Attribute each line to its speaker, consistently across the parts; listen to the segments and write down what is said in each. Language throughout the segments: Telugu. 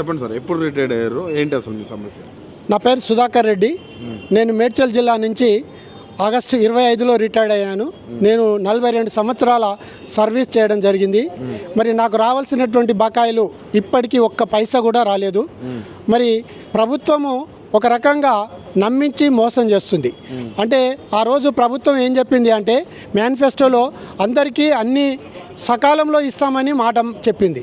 Speaker 1: చెప్పండి సార్ ఎప్పుడు రిటైర్డ్ అయ్యారు? ఏంటి అసలు మీ సమస్య?
Speaker 2: నా పేరు సుధాకర్ రెడ్డి. నేను మేడ్చల్ జిల్లా నుంచి ఆగస్టు ఇరవై ఐదులో రిటైర్డ్ అయ్యాను. నేను నలభై రెండు సంవత్సరాల సర్వీస్ చేయడం జరిగింది. మరి నాకు రావాల్సినటువంటి బకాయిలు ఇప్పటికీ ఒక్క పైసా కూడా రాలేదు. మరి ప్రభుత్వము ఒక రకంగా నమ్మించి మోసం చేస్తుంది. అంటే ఆ రోజు ప్రభుత్వం ఏం చెప్పింది అంటే మేనిఫెస్టోలో అందరికీ అన్ని సకాలంలో ఇస్తామని మాట చెప్పింది.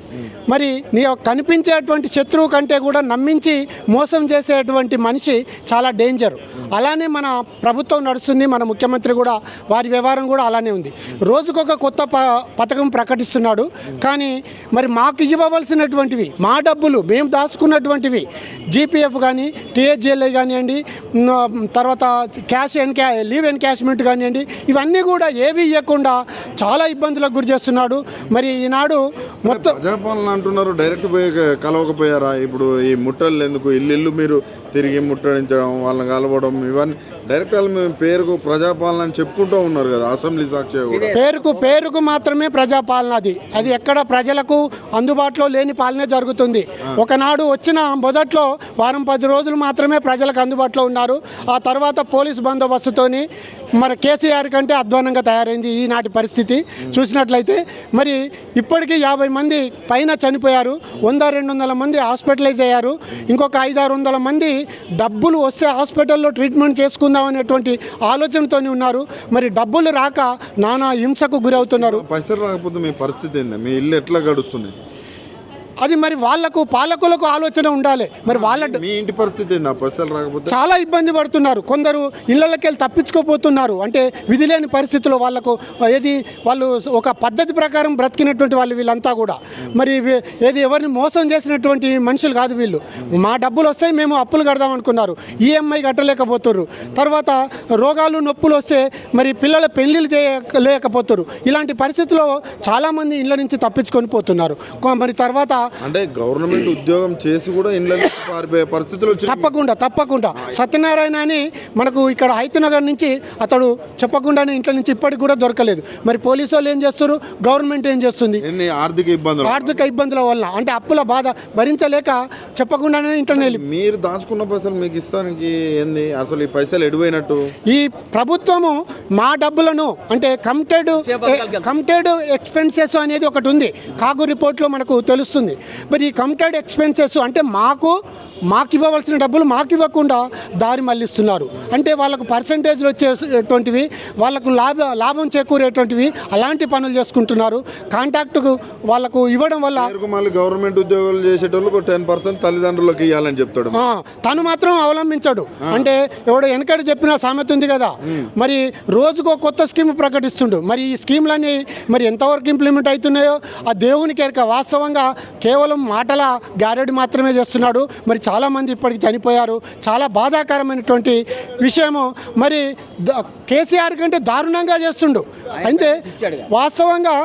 Speaker 2: మరి నీ కనిపించేటువంటి శత్రువు కంటే కూడా నమ్మించి మోసం చేసేటువంటి మనిషి చాలా డేంజర్ అలానే మన ప్రభుత్వం నడుస్తుంది మన ముఖ్యమంత్రి కూడా వారి వ్యవహారం కూడా అలానే ఉంది. రోజుకొక కొత్త ప పథకం ప్రకటిస్తున్నాడు. కానీ మరి మాకు ఇవ్వవలసినటువంటివి మా డబ్బులు మేము దాచుకున్నటువంటివి జీపీఎఫ్ కానీ టీహెచ్జిఎల్ఐ కానివ్వండి తర్వాత క్యాష్ ఎన్ క్యా లీవ్ ఎన్కాష్మెంట్ కానివ్వండి ఇవన్నీ కూడా ఏవి ఇవ్వకుండా చాలా ఇబ్బందులకు గురి చేస్తున్నాడు. మరి ఈనాడు మొత్తం
Speaker 1: ప్రజాపాలన అంటున్నారు డైరెక్ట్ పోయి కలవకపోయారా? ఇప్పుడు ఈ ముట్టలు ఎందుకు? ఇల్లు ఇల్లు మీరు తిరిగి ముట్టడించడం వాళ్ళని కలవడం ఇవన్నీ డైరెక్ట్ వాళ్ళు మేము పేరుకు ప్రజాపాలన అని చెప్పుకుంటూ ఉన్నారు కదా అసెంబ్లీ సాక్షి
Speaker 2: పేరుకు పేరుకు మాత్రమే ప్రజాపాలన అది. అది ఎక్కడ ప్రజలకు అందుబాటులో లేని పాలనే జరుగుతుంది. ఒకనాడు వచ్చిన మొదట్లో వారం పది రోజులు మాత్రమే ప్రజలకు అందుబాటులో ఉన్నారు. ఆ తర్వాత పోలీస్ బందోబస్తుతోని మరి కేసీఆర్ కంటే అధ్వానంగా తయారైంది ఈనాటి పరిస్థితి. చూసినట్లయితే మరి ఇప్పటికీ యాభై మంది పైన చనిపోయారు వంద రెండు వందల మంది హాస్పిటలైజ్ అయ్యారు ఇంకొక ఐదారు వందల మంది డబ్బులు వస్తే హాస్పిటల్లో ట్రీట్మెంట్ చేసుకుందాం అనేటువంటి ఆలోచనతోనే ఉన్నారు. మరి డబ్బులు రాక నానా హింసకు గురవుతున్నారు.
Speaker 1: పైసలు రాకపోతే మీ పరిస్థితి ఏంది? మీ ఇల్లు ఎట్లా గడుస్తుంది?
Speaker 2: అది మరి వాళ్ళకు పాలకులకు ఆలోచన ఉండాలి. మరి వాళ్ళ
Speaker 1: మీ ఇంటి పరిస్థితి రాకపోతే?
Speaker 2: చాలా ఇబ్బంది పడుతున్నారు. కొందరు ఇళ్ళకి వెళ్ళి తప్పించుకోపోతున్నారు. అంటే విధి లేని పరిస్థితుల్లో వాళ్ళకు ఏది వాళ్ళు ఒక పద్ధతి ప్రకారం బ్రతికినటువంటి వాళ్ళు వీళ్ళంతా కూడా. మరి ఏది ఎవరిని మోసం చేసినటువంటి మనుషులు కాదు వీళ్ళు. మా డబ్బులు వస్తాయి మేము అప్పులు కడదాం అనుకున్నారు. ఈఎంఐ కట్టలేకపోతున్నారు తర్వాత రోగాలు నొప్పులు వస్తే మరి పిల్లల పెళ్ళిళ్ళు చేయలేకపోతారు ఇలాంటి పరిస్థితుల్లో చాలామంది ఇళ్ళ నుంచి తప్పించుకొని పోతున్నారు. మరి తర్వాత
Speaker 1: అంటే గవర్నమెంట్ ఉద్యోగం చేసి కూడా నుంచి పారిపోయే పరిస్థితులు
Speaker 2: తప్పకుండా తప్పకుండా. సత్యనారాయణ అని మనకు ఇక్కడ హైతనగర్ నుంచి అతడు చెప్పకుండానే ఇంట్లో నుంచి ఇప్పటికి కూడా దొరకలేదు. మరి పోలీసు వాళ్ళు ఏం చేస్తారు గవర్నమెంట్ ఏం చేస్తుంది?
Speaker 1: ఆర్థిక ఇబ్బందులు
Speaker 2: ఆర్థిక ఇబ్బందుల వల్ల. అంటే అప్పుల బాధ భరించలేక చెప్పకుండానే ఇంట్లో వెళ్ళి.
Speaker 1: మీరు దాచుకున్న పైసలు మీకు ఇస్తానికి ఏంది? అసలు ఈ పైసలు ఎడిపోయినట్టు?
Speaker 2: ఈ ప్రభుత్వము మా డబ్బులను అంటే కమిటెడ్ కమిటెడ్ ఎక్స్పెన్సెస్ అనేది ఒకటి ఉంది. కాగు రిపోర్ట్లో మనకు తెలుస్తుంది. మరి ఈ కమిటెడ్ ఎక్స్పెన్సెస్ అంటే మాకు మాకు ఇవ్వవలసిన డబ్బులు మాకు ఇవ్వకుండా దారి మళ్ళిస్తున్నారు. అంటే వాళ్ళకు పర్సంటేజ్లు వచ్చేటువంటివి వాళ్ళకు లాభ లాభం చేకూరేటువంటివి అలాంటి పనులు చేసుకుంటున్నారు. కాంటాక్ట్కు వాళ్ళకు ఇవ్వడం వల్ల
Speaker 1: మళ్ళీ గవర్నమెంట్ ఉద్యోగాలు చేసేటోళ్ళు టెన్ పర్సెంట్ తల్లిదండ్రులకు ఇవ్వాలని చెప్తాడు.
Speaker 2: తను మాత్రం అవలంబించాడు. అంటే ఎవడో వెనకటి చెప్పిన సామెత ఉంది కదా. మరి రోజుకో కొత్త స్కీమ్ ప్రకటిస్తుండు. మరి ఈ స్కీమ్లన్నీ మరి ఎంతవరకు ఇంప్లిమెంట్ అవుతున్నాయో ఆ దేవునికి ఎరక వాస్తవంగా కేవలం మాటల గ్యారెడ్ మాత్రమే చేస్తున్నాడు. మరి చాలామంది ఇప్పటికి చనిపోయారు. చాలా బాధాకరమైనటువంటి విషయము. మరి కేసీఆర్ కంటే దారుణంగా చేస్తుండు. అయితే వాస్తవంగా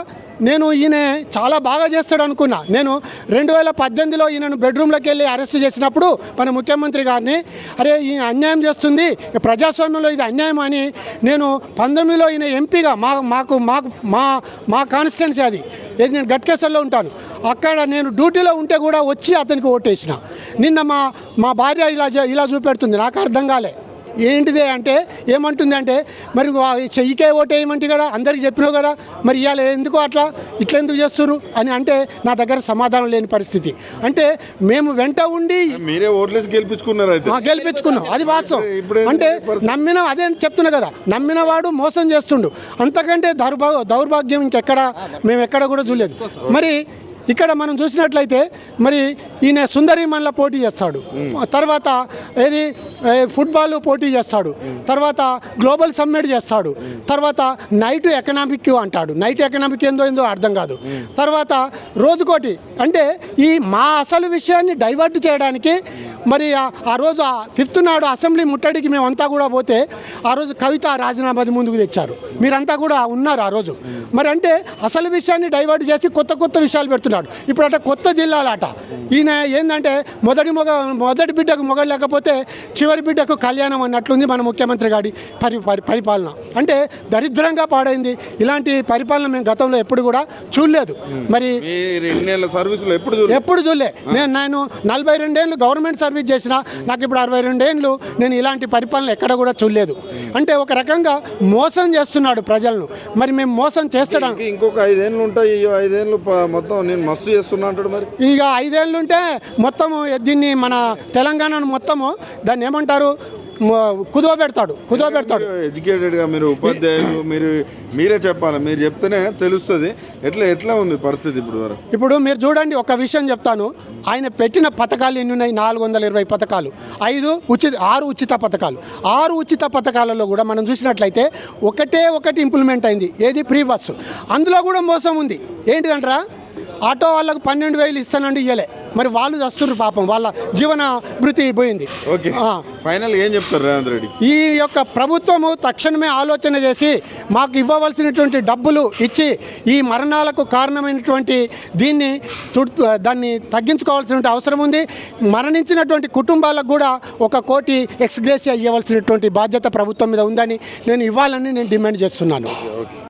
Speaker 2: నేను ఈయన చాలా బాగా చేస్తాడు అనుకున్నా. నేను రెండు వేల పద్దెనిమిదిలో ఈయనను బెడ్రూమ్లోకి వెళ్ళి అరెస్ట్ చేసినప్పుడు మన ముఖ్యమంత్రి గారిని అరే ఈ అన్యాయం చేస్తుంది. ప్రజాస్వామ్యంలో ఇది అన్యాయం అని నేను పంతొమ్మిదిలో ఈయన ఎంపీగా మా మాకు మాకు మా మా కాన్స్టిట్యున్సీ అది. ఏది నేను గట్కేసర్లో ఉంటాను. అక్కడ నేను డ్యూటీలో ఉంటే కూడా వచ్చి అతనికి ఓటేసిన. నిన్న మా మా భార్య ఇలా ఇలా చూపెడుతుంది. నాకు అర్థం కాలే. ఏంటిదే అంటే ఏమంటుంది అంటే మరి చెయ్యికే ఓటేయమంటే కదా అందరికి చెప్పినావు కదా మరి ఇవాళ ఎందుకు అట్లా ఇట్లా ఎందుకు చేస్తున్నారు అని అంటే నా దగ్గర సమాధానం లేని పరిస్థితి. అంటే మేము వెంట ఉండి
Speaker 1: మీరే ఓట్లేసి గెలిపించుకున్నారు
Speaker 2: గెలిపించుకున్నాం. అది వాస్తవం. అంటే? నమ్మిన అదే చెప్తున్నా కదా నమ్మిన వాడు మోసం చేస్తుండు. అంతకంటే దౌర్భా దౌర్భాగ్యం ఇంకెక్కడ మేము ఎక్కడ కూడా చూడలేదు. మరి ఇక్కడ మనం చూసినట్లయితే మరి ఈయన సుందరి మనలో పోటీ చేస్తాడు. తర్వాత ఏది ఫుట్బాల్ పోటీ చేస్తాడు. తర్వాత గ్లోబల్ సమ్మిట్ చేస్తాడు. తర్వాత నైట్ ఎకనామిక్ అంటాడు. నైట్ ఎకనామిక్ ఏందో ఏందో అర్థం కాదు. తర్వాత రోజుకోటి అంటే ఈ మా అసలు విషయాన్ని డైవర్ట్ చేయడానికి మరి ఆ- రోజు ఆ ఫిఫ్త్ నాడు అసెంబ్లీ ముట్టడికి మేమంతా కూడా పోతే ఆ రోజు కవిత రాజీనామాది ముందుకు తెచ్చారు. మీరంతా కూడా ఉన్నారు ఆ రోజు. మరి అంటే అసలు విషయాన్ని డైవర్ట్ చేసి కొత్త కొత్త విషయాలు పెడుతున్నాడు ఇప్పుడు అట కొత్త జిల్లాలట. ఈయన ఏంటంటే మొదటి మొగ మొదటి బిడ్డకు మొగ లేకపోతే చివరి బిడ్డకు కళ్యాణం అన్నట్లుంది మన ముఖ్యమంత్రి గారి పరి పరి- పరిపాలన. అంటే దరిద్రంగా పాడైంది. ఇలాంటి పరిపాలన మేము గతంలో ఎప్పుడు కూడా చూడలేదు. మరి
Speaker 1: ఎప్పుడు
Speaker 2: చూడలే. నేను నేను నలభై రెండేళ్ళు గవర్నమెంట్ సర్వీస్ చేసిన నాకు ఇప్పుడు అరవై రెండేళ్ళు నేను ఇలాంటి పరిపాలన ఎక్కడ కూడా చూడలేదు. అంటే ఒక రకంగా మోసం చేస్తున్నాడు ప్రజలను. మరి మేము మోసం చేస్తడం?
Speaker 1: ఇంక- ఇంకొక ఐదేళ్ళు ఉంటాయి ఈ ఐదేళ్ళు మొత్తం నేను మస్తు చేస్తున్నా అంటాడు మరి.
Speaker 2: ఇక ఐదేళ్ళు ఉంటే మొత్తము దీన్ని మన తెలంగాణను మొత్తము దాన్ని ఏమంటారు? కుదువ పెడతాడు కుదువ పెడతాడు.
Speaker 1: ఎడ్యుకేటెడ్గా మీరు ఉపాధ్యాయులు మీరు మీరే చెప్పాలి మీరు చెప్తేనే తెలుస్తుంది. ఎట్లా ఎట్లా ఉంది పరిస్థితి ఇప్పుడు వరకు?
Speaker 2: ఇప్పుడు మీరు చూడండి ఒక విషయం చెప్తాను. ఆయన పెట్టిన పథకాలు ఎన్ని ఉన్నాయి నాలుగు వందల ఇరవై పథకాలు. ఐదు ఉచిత ఆరు ఉచిత పథకాలు. ఆరు ఉచిత పథకాలలో కూడా మనం చూసినట్లయితే ఒకటే ఒకటి ఇంప్లిమెంట్ అయింది. ఏది? Free bus. అందులో కూడా మోసం ఉంది. ఏంటిదంటారా? ఆటో వాళ్ళకు పన్నెండు వేలు ఇస్తానండి ఇయ్యలే. మరి వాళ్ళు వస్తున్నారు పాపం వాళ్ళ జీవన భృతి పోయింది.
Speaker 1: ఓకే. ఫైనల్ ఏం చెప్తారు రేవంత్ రెడ్డి?
Speaker 2: ఈ యొక్క ప్రభుత్వము తక్షణమే ఆలోచన చేసి మాకు ఇవ్వవలసినటువంటి డబ్బులు ఇచ్చి ఈ మరణాలకు కారణమైనటువంటి దీన్ని దాన్ని తగ్గించుకోవాల్సిన అవసరం ఉంది. మరణించినటువంటి కుటుంబాలకు కూడా ఒక కోటి ఎక్స్గ్రేసియా ఇవ్వవలసినటువంటి బాధ్యత ప్రభుత్వం మీద ఉందని నేను ఇవ్వాలని నేను డిమాండ్ చేస్తున్నాను.
Speaker 1: ఓకే.